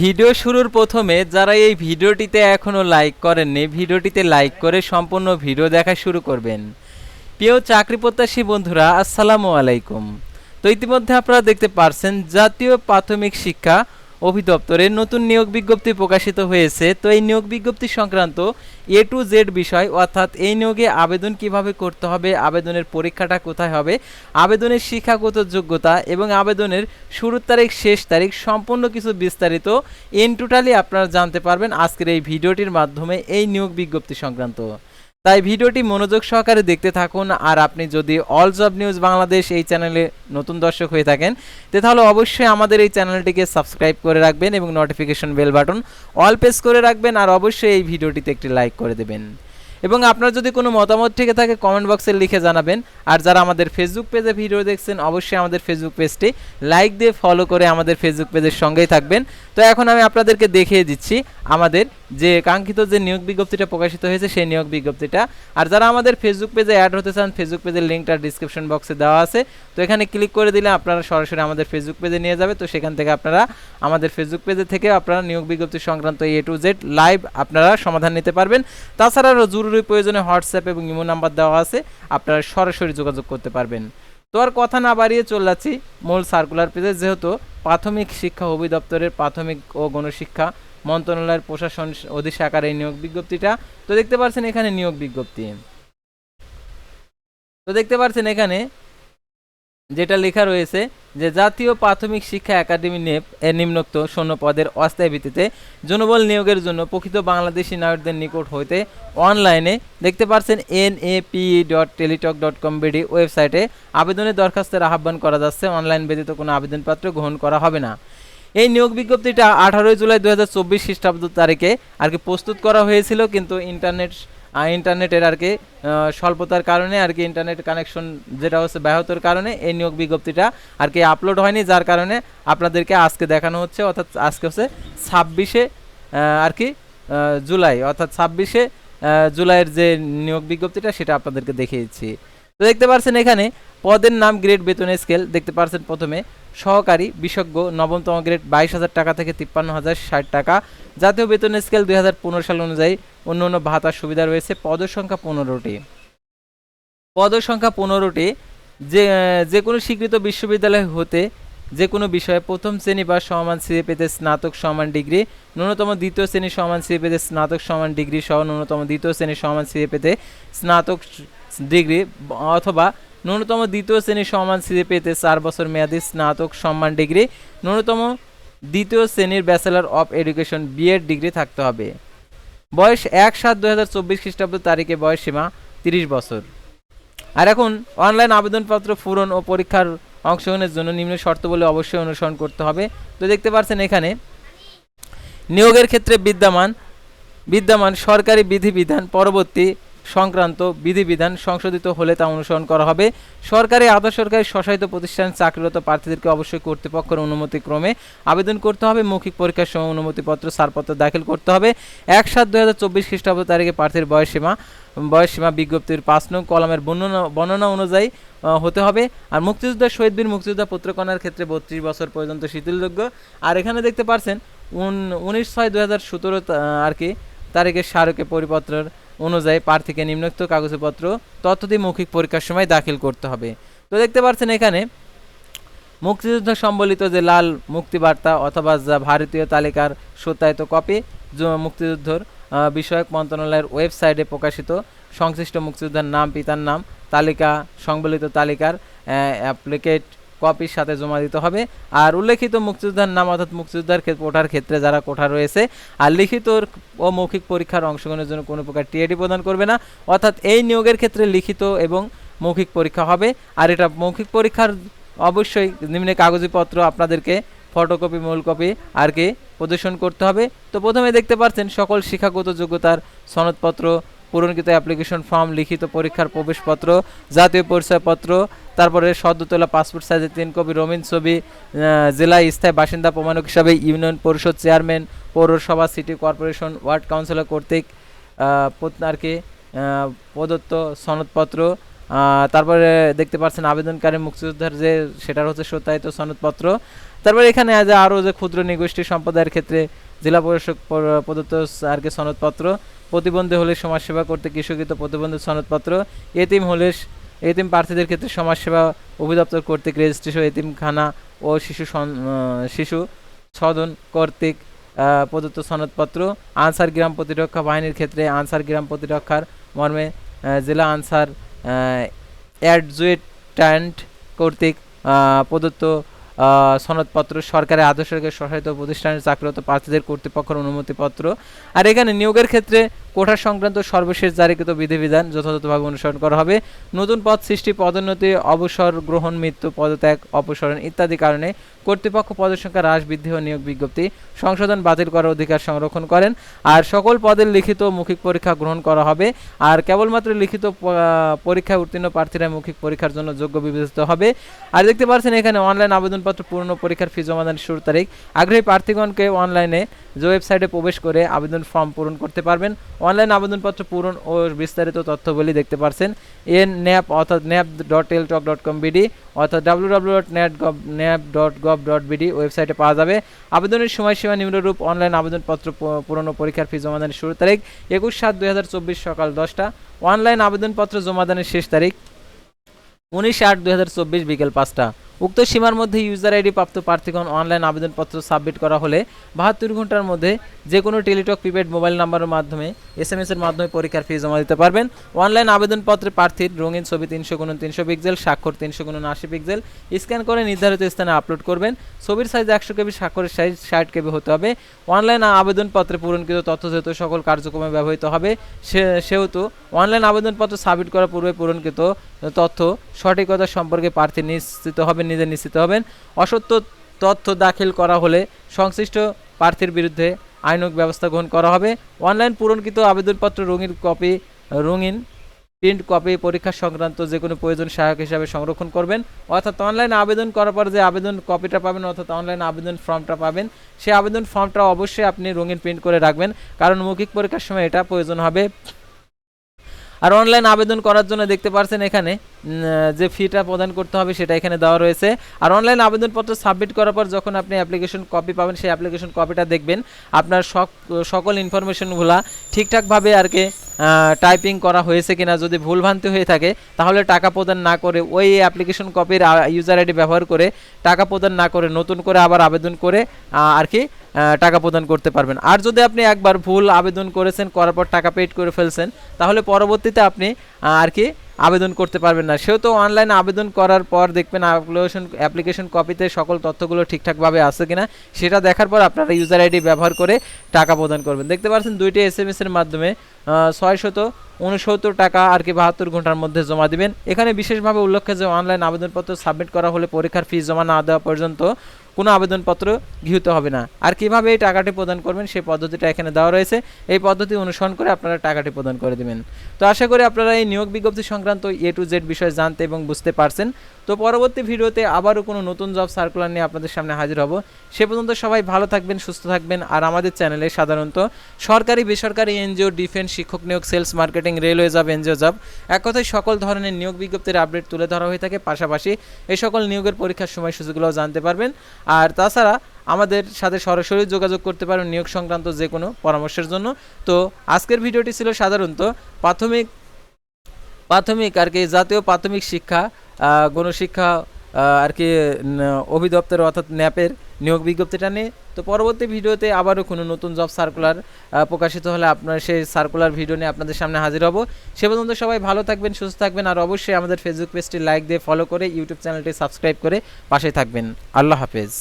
Video শুরুর প্রথমে যারা এই ভিডিওটিতে এখনও লাইক করেননি, ভিডিওটিতে লাইক করে সম্পূর্ণ ভিডিও দেখা শুরু করবেন। প্রিয় চাকরি প্রত্যাশী বন্ধুরা, আসসালামু আলাইকুম। তো ইতিমধ্যে আপনারা দেখতে পারছেন জাতীয় প্রাথমিক শিক্ষা অধিদপ্তরের নতুন নিয়োগ বিজ্ঞপ্তি প্রকাশিত হয়েছে। তো এই নিয়োগ বিজ্ঞপ্তি সংক্রান্ত এ টু জেড বিষয়, অর্থাৎ এই নিয়োগে আবেদন কীভাবে করতে হবে, আবেদনের পরীক্ষাটা কোথায় হবে, আবেদনের শিক্ষাগত যোগ্যতা এবং আবেদনের শুরুর তারিখ, শেষ তারিখ সম্পূর্ণ কিছু বিস্তারিত ইন টোটালি আপনারা জানতে পারবেন আজকের এই ভিডিওটির মাধ্যমে এই নিয়োগ বিজ্ঞপ্তি সংক্রান্ত। তাই ভিডিওটি মনোযোগ সহকারে দেখতে থাকুন আর আপনি যদি অল জব নিউজ বাংলাদেশ এই চ্যানেলে নতুন দর্শক হয়ে থাকেন তাহলে অবশ্যই আমাদের এই চ্যানেলটিকে সাবস্ক্রাইব করে রাখবেন এবং notification bell button all press করে রাখবেন আর অবশ্যই এই ভিডিওটিতে একটি লাইক করে দেবেন। এবং আপনার যদি কোনো মতামত থেকে থাকে কমেন্ট বক্সে লিখে জানাবেন। আর যারা আমাদের ফেসবুক পেজে ভিডিও দেখছেন, অবশ্যই আমাদের ফেসবুক পেজটি লাইক দিয়ে ফলো করে আমাদের ফেসবুক পেজের সঙ্গেই থাকবেন। তো এখন আমি আপনাদেরকে দেখিয়ে দিচ্ছি আমাদের যে কাঙ্ক্ষিত যে নিয়োগ বিজ্ঞপ্তিটা প্রকাশিত হয়েছে, সেই নিয়োগ বিজ্ঞপ্তিটা। আর যারা আমাদের ফেসবুক পেজে অ্যাড হতে চান ফেসবুক পেজের লিঙ্কটা ডিসক্রিপশন বক্সে দেওয়া আছে। তো এখানে ক্লিক করে দিলে আপনারা সরাসরি আমাদের ফেসবুক পেজে নিয়ে যাবে। তো সেখান থেকে আপনারা আমাদের ফেসবুক পেজে থেকে আপনারা নিয়োগ বিজ্ঞপ্তি সংক্রান্ত এ টু জেড লাইভ আপনারা সমাধান নিতে পারবেন। তাছাড়া আরও জরুরি প্রয়োজনে হোয়াটসঅ্যাপ এবং ইমো নাম্বার দেওয়া আছে। আপনারা সরাসরি যোগাযোগ করতে পারবেন। তো আর কথা না বাড়িয়ে চল যাচ্ছি মূল সার্কুলার পেজে যেহেতু প্রাথমিক শিক্ষা অভিদপ্তরের প্রাথমিক ও গণশিক্ষা মন্ত্রণালয়ের প্রশাসন অধিশাখার এই নিয়োগ বিজ্ঞপ্তিটা, তো দেখতে পাচ্ছেন এখানে নিয়োগ বিজ্ঞপ্তি। তো দেখতে পাচ্ছেন এখানে যেটা লেখা রয়েছে যে জাতীয় প্রাথমিক শিক্ষা একাডেমি নেপ নিম্নোক্ত শূন্য পদের অস্থায়ী ভিত্তিতে জনবল নিয়োগের জন্য প্রকৃত বাংলাদেশি নাগরিকদের নিকট হইতে অনলাইনে দেখতে পাচ্ছেন N A P dot Teletalk dot com BD ওয়েবসাইটে আবেদনের দরখাস্তের আহ্বান করা যাচ্ছে। অনলাইন ব্যতীত কোনো আবেদনপত্র গ্রহণ করা হবে না। এই নিয়োগ বিজ্ঞপ্তিটা আঠারোই জুলাই দু হাজার চব্বিশ খ্রিস্টাব্দ তারিখে আর কি প্রস্তুত করা হয়েছিল, কিন্তু ইন্টারনেট ইন্টারনেটের আর কি স্বল্পতার কারণে আর কি ইন্টারনেট কানেকশন যেটা হচ্ছে ব্যাহতর কারণে এই নিয়োগ বিজ্ঞপ্তিটা আর কি আপলোড হয়নি, যার কারণে আপনাদেরকে আজকে দেখানো হচ্ছে, অর্থাৎ আজকে হচ্ছে ছাব্বিশে আর কি জুলাই, অর্থাৎ ছাব্বিশে জুলাইয়ের যে নিয়োগ বিজ্ঞপ্তিটা সেটা আপনাদেরকে দেখিয়েছি। তো দেখতে পাচ্ছেন এখানে, পদের নাম গ্রেড বেতনের স্কেল দেখতে পাচ্ছেন প্রথমে সহকারী বিশেষজ্ঞ নবমতম গ্রেড বাইশ হাজার টাকা থেকে তিপ্পান্ন হাজার ষাট টাকা। জাতীয় বেতনের স্কেল দুই হাজার পনেরো সাল অনুযায়ী অন্য অন্য ভাতার সুবিধা রয়েছে পদের সংখ্যা পনেরোটি। পদের সংখ্যা পনেরোটি, যে যে কোনো স্বীকৃত বিশ্ববিদ্যালয় হতে যে কোনো বিষয়ে প্রথম শ্রেণি বা সমান সিএ পেতে স্নাতক সমান ডিগ্রি, ন্যূনতম দ্বিতীয় শ্রেণি সমান সিএ পেতে স্নাতক সমান ডিগ্রি সহ ন্যূনতম দ্বিতীয় শ্রেণি সমান সিএ পেতে স্নাতক ডিগ্রি অথবা ন্যূনতম দ্বিতীয় শ্রেণির সমান সিএ পেতে চার বছর মেয়াদী স্নাতক সম্মান ডিগ্রি, ন্যূনতম দ্বিতীয় শ্রেণির bachelor of education BEd degree থাকতে হবে। বয়স এক সাত দু হাজার চব্বিশ খ্রিস্টাব্দ তারিখে বয়স সীমা তিরিশ বছর। আর এখন অনলাইন আবেদনপত্র পূরণ ও পরীক্ষার অংশগ্রহণের জন্য নিম্ন শর্তগুলো অবশ্যই অনুসরণ করতে হবে। তো দেখতে পাচ্ছেন এখানে, নিয়োগের ক্ষেত্রে বিদ্যমান বিদ্যমান সরকারি বিধিবিধান পরবর্তী সংক্রান্ত বিধিবিধান সংশোধিত হলে তা অনুসরণ করা হবে। সরকারি আধা সরকারি স্বশাসিত প্রতিষ্ঠান চাকরিরত প্রার্থীদেরকে অবশ্যই কর্তৃপক্ষের অনুমতি ক্রমে আবেদন করতে হবে। মৌখিক পরীক্ষার সময় অনুমতিপত্র, ছাড়পত্র দাখিল করতে হবে। এক সাত দু হাজার চব্বিশ খ্রিস্টাব্দ তারিখে প্রার্থীর বয়সসীমা বয়সসীমা বিজ্ঞপ্তির পাঁচ নং কলমের বর্ণনা বর্ণনা অনুযায়ী হতে হবে। আর মুক্তিযোদ্ধা শহীদ বীর মুক্তিযোদ্ধা পুত্রকন্যার ক্ষেত্রে বত্রিশ বছর পর্যন্ত শিথিলযোগ্য। আর এখানে দেখতে পারছেন উনিশ ছয় দু হাজার সতেরো আর কি তারিখের স্মারকে পরিপত্রের অনুযায়ী প্রার্থীকে নিম্নোক্ত কাগজপত্র, তথ্য দিয়ে মৌখিক পরীক্ষার সময় দাখিল করতে হবে। তো দেখতে পাচ্ছেন এখানে, মুক্তিযুদ্ধ সম্বলিত যে লাল মুক্তিবার্তা অথবা যা ভারতীয় তালিকার সত্যায়িত কপি মুক্তিযুদ্ধর বিষয়ক মন্ত্রণালয়ের ওয়েবসাইটে প্রকাশিত, সংশ্লিষ্ট মুক্তিযোদ্ধার নাম, পিতার নাম, তালিকা, সংবলিত তালিকার অ্যাপ্লিকেট কপির সাথে জমা দিতে হবে। আর উল্লেখিত মুক্তিযোদ্ধার নাম অর্থাৎ মুক্তিযোদ্ধার কোঠার ক্ষেত্রে যারা কোঠা রয়েছে, আর লিখিত ও মৌখিক পরীক্ষার অংশগ্রহণের জন্য কোনো প্রকার টিএডি প্রদান করবে না। অর্থাৎ এই নিয়োগের ক্ষেত্রে লিখিত এবং মৌখিক পরীক্ষা হবে। আর এটা মৌখিক পরীক্ষার অবশ্যই নিম্নে কাগজপত্র আপনাদেরকে, ফটোকপি মূল কপি আর কি প্রদর্শন করতে হবে। তো প্রথমে দেখতে পাচ্ছেন সকল শিক্ষাগত যোগ্যতার সনদপত্র পূরণকৃত অ্যাপ্লিকেশন ফর্ম লিখিত পরীক্ষার প্রবেশপত্র জাতীয় পরিচয়পত্র তারপরে সদ্য তোলা পাসপোর্ট সাইজের তিন কপি রঙিন ছবি জেলা স্থায়ী বাসিন্দা প্রমাণক হিসাবে ইউনিয়ন পরিষদ চেয়ারম্যান পৌরসভা সিটি কর্পোরেশন ওয়ার্ড কাউন্সিলর কর্তৃক আহ, প্রত- আর কি প্রদত্ত সনদপত্র। তারপরে দেখতে পাচ্ছেন আবেদনকারী মুক্তিযোদ্ধার যে সেটার হচ্ছে সত্যায়িত সনদপত্র। তারপরে এখানে আরও যে ক্ষুদ্র নিগোষ্ঠী সম্প্রদায়ের ক্ষেত্রে জেলা পরিষদ প্রদত্ত আর কি সনদপত্র। প্রতিবন্ধী হলে সমাজসেবা করতে কৃষকৃত প্রতিবন্ধী সনদপত্র, এতিম হলে এতিম প্রার্থীদের ক্ষেত্রে সমাজসেবা অভিদপ্তর কর্তৃক রেজিস্ট্রেশন এতিমখানা ও শিশু শিশু সদন কর্তৃক প্রদত্ত সনদপত্র। আনসার গ্রাম প্রতিরক্ষা বাহিনীর ক্ষেত্রে আনসার গ্রাম প্রতিরক্ষার মর্মে জেলা আনসার অ্যাডজুয়েট্যান্ট কর্তৃক প্রদত্ত সনদপত্র সরকারের আদর্শকে সহায়িত প্রতিষ্ঠানের চাকরিরত প্রার্থীদের কর্তৃপক্ষের অনুমতিপত্র। আর এখানে নিয়োগের ক্ষেত্রে কোঠা সংক্রান্ত সর্বশেষ জারিকৃত বিধিবিধান যথাযথভাবে অনুসরণ করা হবে। নতুন পদ সৃষ্টি, পদোন্নতি, অবসর গ্রহণ, মৃত্যু, পদত্যাগ, অপসারণ ইত্যাদি কারণে কর্তৃপক্ষ পদের সংখ্যা হ্রাস বৃদ্ধি ও নিয়োগ বিজ্ঞপ্তি সংশোধন বাতিল করার অধিকার সংরক্ষণ করেন। আর সকল পদের লিখিত মৌখিক পরীক্ষা গ্রহণ করা হবে। আর কেবলমাত্র লিখিত পরীক্ষায় উত্তীর্ণ প্রার্থীরা মৌখিক পরীক্ষার জন্য যোগ্য বিবেচিত হবে। আর দেখতে পাচ্ছেন এখানে অনলাইন আবেদনপত্র, পূর্ণ পরীক্ষার ফি জমাদানের শুরু তারিখ। আগ্রহী প্রার্থীগণকে অনলাইনে যে ওয়েবসাইটে প্রবেশ করে আবেদন ফর্ম পূরণ করতে পারবেন। অনলাইন আবেদনপত্র পূরণ ও বিস্তারিত তথ্যগুলি দেখতে পারছেন এন ন্যাপ অর্থাৎ NAP dot Teletalk dot com BD অর্থাৎ W W dot net gov NAP dot gov dot BD ওয়েবসাইটে পাওয়া যাবে। আবেদনের সময়সীমা নিম্নরূপ অনলাইন আবেদনপত্র পূরণ ও পরীক্ষার ফি জমাদানের শুরু তারিখ একুশ সাত দুই সকাল দশটা। অনলাইন আবেদনপত্র জমাদানের শেষ তারিখ উনিশ আট দুই হাজার চব্বিশ বিকেল পাঁচটা। উক্ত সীমার মধ্যে ইউজার আইডি প্রাপ্ত প্রার্থীগণ অনলাইন আবেদনপত্র সাবমিট করা হলে বাহাত্তর ঘণ্টার মধ্যে যে কোনো টেলিটক প্রিপেড মোবাইল নাম্বারের মাধ্যমে এস এম এস এর মাধ্যমে পরীক্ষার ফি জমা দিতে পারবেন। অনলাইন আবেদনপত্রে প্রার্থীর রঙিন ছবি তিনশো গুণ তিনশো পিক্সেল স্বাক্ষর তিনশো গুণ আশি পিক্সেল স্ক্যান করে নির্ধারিত স্থানে আপলোড করবেন। ছবির সাইজ একশো কেবি, স্বাক্ষরের সাইজ ষাট কেবি হতে হবে। অনলাইন আবেদনপত্রে পূরণকৃত তথ্য যেহেতু সকল কার্যক্রমে ব্যবহৃত হবে সেহেতু অনলাইন আবেদনপত্র সাবমিট করার পূর্বে পূরণকৃত তথ্য সঠিকতা সম্পর্কে প্রার্থী নিশ্চিত হবেন নিজে নিশ্চিত হবেন। অসত্য তথ্য দাখিল করা হলে সংশ্লিষ্ট প্রার্থীর বিরুদ্ধে আইনক ব্যবস্থা গ্রহণ করা হবে। অনলাইন পূরণকৃত আবেদনপত্র, রঙিন কপি, রঙিন প্রিন্ট কপি পরীক্ষা সংক্রান্ত যে কোনো প্রয়োজন সহায়ক হিসাবে সংরক্ষণ করবেন। অর্থাৎ অনলাইন আবেদন করার পর যে আবেদন কপিটা পাবেন, অর্থাৎ অনলাইন আবেদন ফর্মটা পাবেন সেই আবেদন ফর্মটা অবশ্যই আপনি রঙিন প্রিন্ট করে রাখবেন। কারণ মৌখিক পরীক্ষার সময় এটা প্রয়োজন হবে। আর অনলাইন আবেদন করার জন্য দেখতে পাচ্ছেন এখানে যে ফিটা প্রদান করতে হবে সেটা এখানে দেওয়া রয়েছে। আর অনলাইন আবেদনপত্র সাবমিট করার পর যখন আপনি অ্যাপ্লিকেশন কপি পাবেন, সেই অ্যাপ্লিকেশন কপিটা দেখবেন। আপনার সক- সকল ইনফরমেশনগুলো ঠিকঠাকভাবে আর কি টাইপিং করা হয়েছে কিনা যদি ভুলভ্রান্তি হয়ে থাকে, তাহলে টাকা প্রদান না করে ওই অ্যাপ্লিকেশন কপির ইউজার আইডি ব্যবহার করে টাকা প্রদান না করে নতুন করে আবার আবেদন করে আর কি টাকা প্রদান করতে পারবেন। আর যদি আপনি একবার ভুল আবেদন করেছেন, করার পর টাকা পেড করে ফেলছেন, তাহলে পরবর্তীতে আপনি আর কি আবেদন করতে পারবেন না। সেহেতু অনলাইন আবেদন করার পর দেখবেন অ্যাপ্লিকেশন অ্যাপ্লিকেশন কপিতে সকল তথ্যগুলো ঠিকঠাকভাবে আছে কিনা, সেটা দেখার পর আপনারা ইউজার আইডি ব্যবহার করে টাকা প্রদান করবেন। দেখতে পাচ্ছেন দুইটি এস এম এস এর মাধ্যমে ছয়শত উনসত্তর টাকা আর কি বাহাত্তর ঘণ্টার মধ্যে জমা দিবেন। এখানে বিশেষভাবে উল্লেখ্য যে অনলাইন আবেদনপত্র সাবমিট করা হলে পরীক্ষার ফি জমা না দেওয়া পর্যন্ত কোনো আবেদনপত্র গৃহীত হবে না। আর কীভাবে এই টাকাটি প্রদান করবেন সেই পদ্ধতিটা এখানে দেওয়া রয়েছে। এই পদ্ধতি অনুসরণ করে আপনারা টাকাটি প্রদান করে দেবেন। তো আশা করি আপনারা এই নিয়োগ বিজ্ঞপ্তি সংক্রান্ত এ টু জেড বিষয়ে জানতে এবং বুঝতে পারছেন। তো পরবর্তী ভিডিওতে আবারও কোনো নতুন জব সার্কুলার নিয়ে আপনাদের সামনে হাজির হব। সে পর্যন্ত সবাই ভালো থাকবেন, সুস্থ থাকবেন। আর আমাদের চ্যানেলে সাধারণত সরকারি, বেসরকারি এনজিও, ডিফেন্স, শিক্ষক নিয়োগ, sales, marketing, railway job, NGO job এক কথায় সকল ধরনের নিয়োগ বিজ্ঞপ্তির আপডেট তুলে ধরা হয়ে থাকে। পাশাপাশি এই সকল নিয়োগের পরীক্ষার সময়সূচিগুলোও জানতে পারবেন। আর তাছাড়া আমাদের সাথে সরাসরি যোগাযোগ করতে পারেন নিয়োগ সংক্রান্ত যে কোনো পরামর্শের জন্য। তো আজকের ভিডিওটি ছিল সাধারণত প্রাথমিক প্রাথমিক আর কি জাতীয় প্রাথমিক শিক্ষা গণশিক্ষা আর কি অভিদপ্তর অর্থাৎ ন্যাপের নিয়োগ বিজ্ঞপ্তিটা নিয়ে। তো পরবর্তী ভিডিওতে আবারও কোনো নতুন জব সার্কুলার প্রকাশিত হলে আপনার সেই সার্কুলার ভিডিও নিয়ে আপনাদের সামনে হাজির হব। সে পর্যন্ত সবাই ভালো থাকবেন, সুস্থ থাকবেন, আর অবশ্যই আমাদের ফেসবুক পেজটি লাইক দিয়ে ফলো করে ইউটিউব চ্যানেলটি সাবস্ক্রাইব করে পাশে থাকবেন। আল্লাহ হাফেজ।